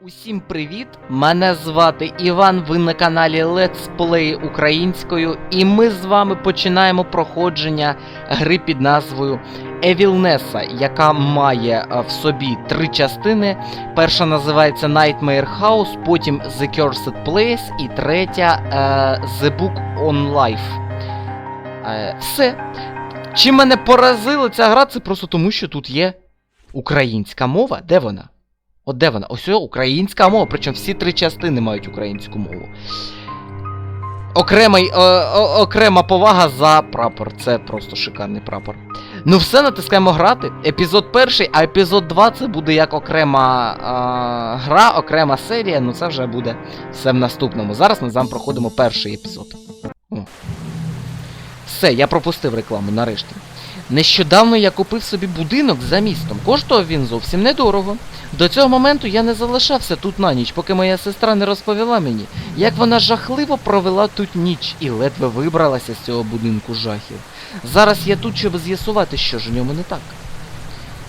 Усім привіт! Мене звати Іван. Ви на каналі Let's Play українською, і ми з вами починаємо проходження гри під назвою Nessa, яка має е, в собі три частини. Перша називається Nightmare House, потім The Cursed Place і третя е, The Book on Life. Е, все. Чим мене поразила ця гра, це просто тому, що тут є українська мова. Де вона? От де вона? Ось українська мова, причому всі три частини мають українську мову. Окремий, е, о- окрема повага за прапор. Це просто шикарний прапор. Ну все, натискаємо грати. Епізод перший, а епізод 2 це буде як окрема е, гра, окрема серія. Ну це вже буде все в наступному. Зараз ми з вами проходимо перший епізод. О. Все, я пропустив рекламу нарешті. Нещодавно я купив собі будинок за містом. Коштував він зовсім недорого. До цього моменту я не залишався тут на ніч, поки моя сестра не розповіла мені, як вона жахливо провела тут ніч і ледве вибралася з цього будинку жахів. Зараз я тут, щоб з'ясувати, що ж у ньому не так.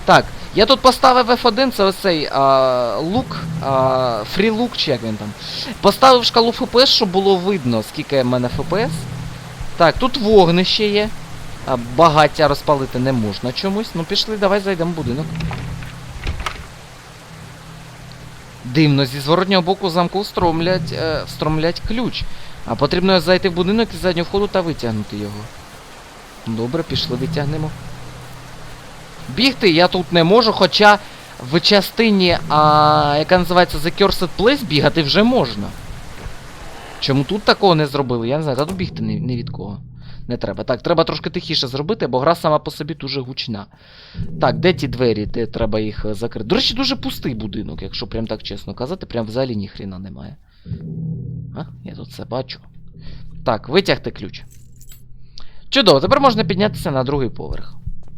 Так, я тут поставив F1, це ось цей а, лук, а, фрі-лук, чи як він там. Поставив шкалу FPS, щоб було видно, скільки в мене FPS. Так, тут вогнище є. Багаття розпалити не можна чомусь. Ну пішли, давай зайдемо в будинок. Дивно, зі зворотнього боку замку встромлять, е, встромлять ключ. А потрібно зайти в будинок із заднього входу та витягнути його. Добре, пішли, витягнемо. Бігти я тут не можу, хоча в частині, а, яка називається The Cursed Place, бігати вже можна. Чому тут такого не зробили? Я не знаю, та тут бігти ні від кого. Не треба. Так, треба трошки тихіше зробити, бо гра сама по собі дуже гучна. Так, де ті двері, де треба їх е, закрити? До речі, дуже пустий будинок, якщо прям так чесно казати, прям взагалі ніхрена немає. А, я тут це бачу. Так, витягти ключ. Чудово, тепер можна піднятися на другий поверх.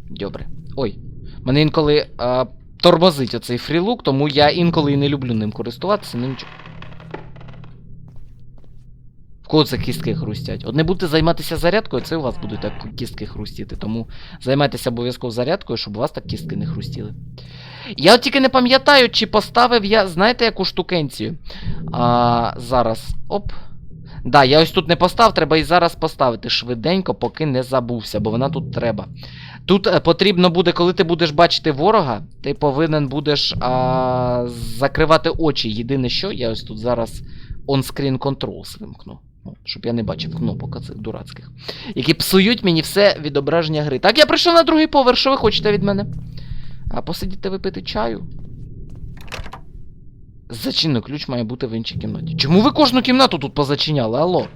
Добре. Ой, мене інколи а, тормозить оцей фрілук, тому я інколи і не люблю ним користуватися, ну нічого. В кого це кістки хрустять? От не будете займатися зарядкою, це у вас будуть так кістки хрустіти. Тому займайтеся обов'язково зарядкою, щоб у вас так кістки не хрустіли. Я от тільки не пам'ятаю, чи поставив я, знаєте, яку штукенцію? А, зараз. Оп. Да, я ось тут не поставив, треба і зараз поставити швиденько, поки не забувся, бо вона тут треба. Тут е, потрібно буде, коли ти будеш бачити ворога, ти повинен будеш а, закривати очі. Єдине що, я ось тут зараз on-screen controls вимкну. О, Щоб я не бачив кнопок цих дурацьких. Які псують мені все відображення гри. Так, я прийшов на другий поверх, що ви хочете від мене? А посидіти випити чаю? Зачинно, ключ має бути в іншій кімнаті. Чому ви кожну кімнату тут позачиняли, алло?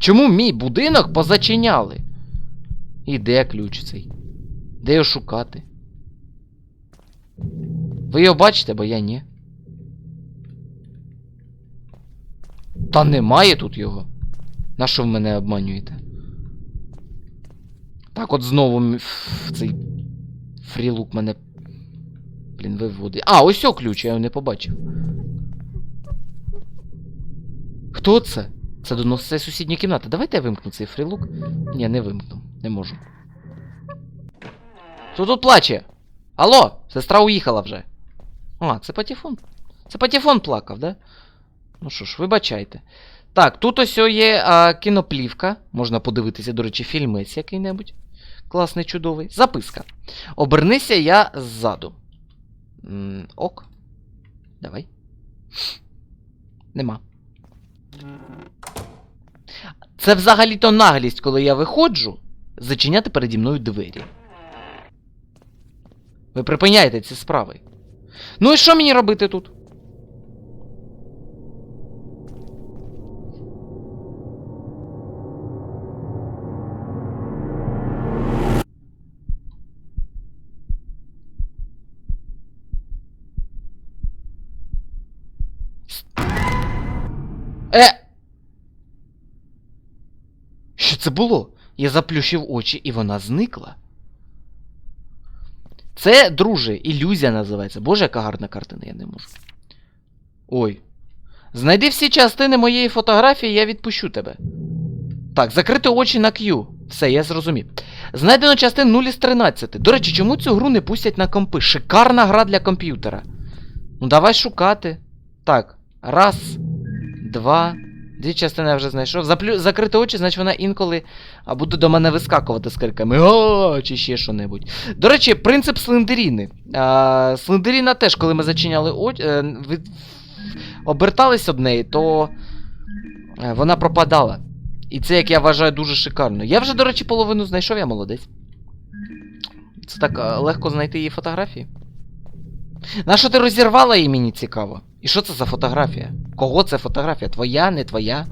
Чому мій будинок позачиняли? І де ключ цей? Де його шукати? Ви його бачите, бо я ні. Та немає тут його. На що ви мене обманюєте? Так, от знову цей фрілук мене. Блін, виводить. А, ось о ключ, я його не побачив. Хто це? Це до нас сусідня кімната. Давайте я вимкну цей фрілук. Ні, не вимкну. Не можу. Хто тут плаче? Алло, сестра уїхала вже. А, це патефон. Це патефон плакав, да? Ну що ж, вибачайте. Так, тут ось є а, кіноплівка. Можна подивитися, до речі, фільмець який-небудь. Класний, чудовий. Записка. Обернися я ззаду. М, ок. Давай. Нема. Це взагалі-то наглість, коли я виходжу, зачиняти переді мною двері. Ви припиняєте ці справи. Ну і що мені робити тут? Це було? Я заплющив очі, і вона зникла. Це, друже, ілюзія називається. Боже, яка гарна картина, я не можу. Ой. Знайди всі частини моєї фотографії, я відпущу тебе. Так, закрити очі на Q. Все, я зрозумів. Знайдено частин 0 із 13. До речі, чому цю гру не пустять на компи? Шикарна гра для комп'ютера. Ну давай шукати. Так. Раз, два. Дві частини я вже знайшов. Заплю... Закрити очі, значить вона інколи буде до мене вискакувати з криками О, чи ще що-небудь. До речі, принцип слендеріни. А, слендеріна теж, коли ми зачиняли очі, е, від... обертались об неї, то е, вона пропадала. І це, як я вважаю, дуже шикарно. Я вже, до речі, половину знайшов, я молодець. Це так е, легко знайти її фотографії. Нащо ти розірвала її, мені цікаво? І що це за фотографія? Кого це фотографія? Твоя, не твоя?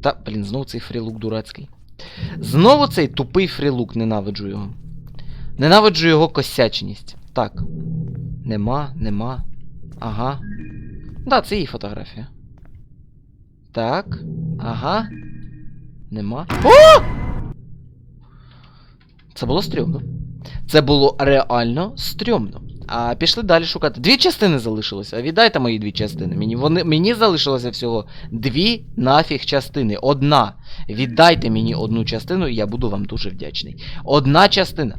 Та, блін, знову цей фрілук дурацький. Знову цей тупий фрілук, ненавиджу його. Ненавиджу його косячність. Так. Нема, нема. Ага. Да, це її фотографія. Так. Ага. Нема. О! Це було стрьомно. Це було реально стрьомно. А пішли далі шукати. Дві частини залишилося. Віддайте мої дві частини. Мені, вони, мені залишилося всього дві нафіг частини. Одна. Віддайте мені одну частину, і я буду вам дуже вдячний. Одна частина.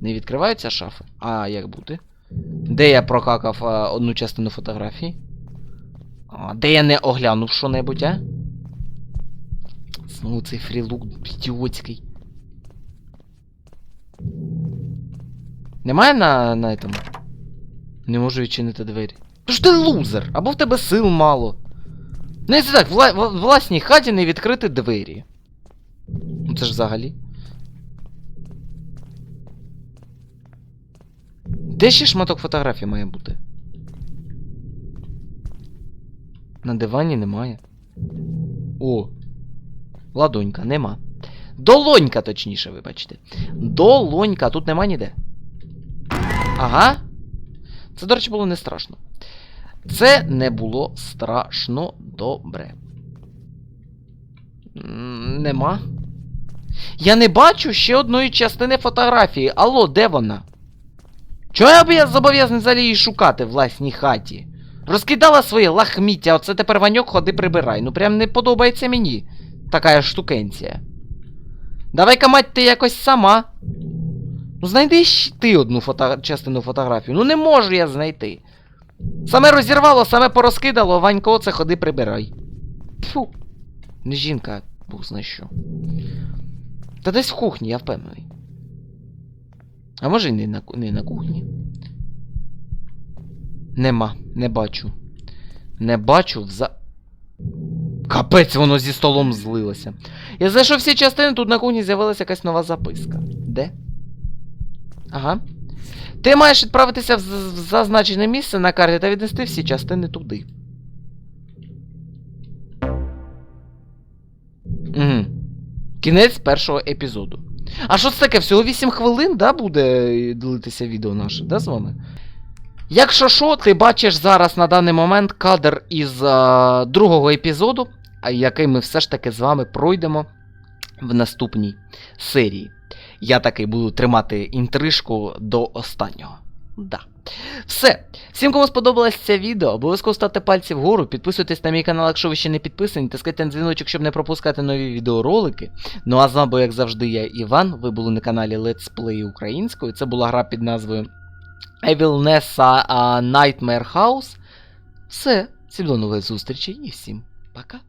Не відкриваються шафи? А як бути? Де я прокакав а, одну частину фотографії? А, де я не оглянув що-небудь, а? Знову цей фрілук ідіотський. Немає на, на этом? Не можу відчинити двері. Тож ти лузер, або в тебе сил мало. Не це так, в власній хаті не відкрити двері. Ну це ж взагалі. Де ще шматок фотографій має бути? На дивані немає. О. Ладонька, нема. Долонька, точніше, вибачте. Долонька, тут нема ніде. Ага. Це, до речі, було не страшно. Це не було страшно добре. Нема. Я не бачу ще одної частини фотографії. Алло, де вона? Чого я зобов'язаний взагалі її шукати в власній хаті? Розкидала своє лахміття, оце тепер Ваньок ходи прибирай. Ну прям не подобається мені така штукенція. Давай-ка, мать, ти якось сама. Ну знайди ти одну фото... частину фотографію. Ну не можу я знайти. Саме розірвало, саме порозкидало, Ванько, оце ходи прибирай. Тьфу. Не жінка, був знає що. Та десь в кухні, я впевнений. А може і не на, не на кухні. Нема, не бачу. Не бачу вза. Капець, воно зі столом злилося. Я знайшов всі частини, тут на кухні з'явилася якась нова записка. Де? Ага. Ти маєш відправитися в зазначене місце на карті та віднести всі частини туди. Угу. Кінець першого епізоду. А що це таке? Всього 8 хвилин, да, буде е, ділитися відео наше, да, з вами? Якщо що, ти бачиш зараз на даний момент кадр із а, другого епізоду, який ми все ж таки з вами пройдемо в наступній серії. Я таки буду тримати інтрижку до останнього. Да. Все. Всім, кому сподобалось це відео, обов'язково ставте пальці вгору, підписуйтесь на мій канал, якщо ви ще не підписані, тискайте на дзвіночок, щоб не пропускати нові відеоролики. Ну а з вами, як завжди, я Іван. Ви були на каналі Let's Play українською. Це була гра під назвою Evil Nessa Nightmare House. Все, всім до нових зустрічей і всім пока.